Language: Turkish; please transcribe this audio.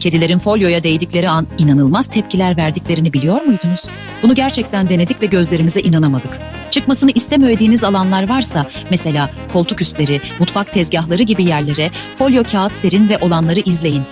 Kedilerin folyoya değdikleri an inanılmaz tepkiler verdiklerini biliyor muydunuz? Bunu gerçekten denedik ve gözlerimize inanamadık. Çıkmasını istemediğiniz alanlar varsa mesela koltuk üstleri, mutfak tezgahları gibi yerlere folyo kağıt serin ve olanları izleyin.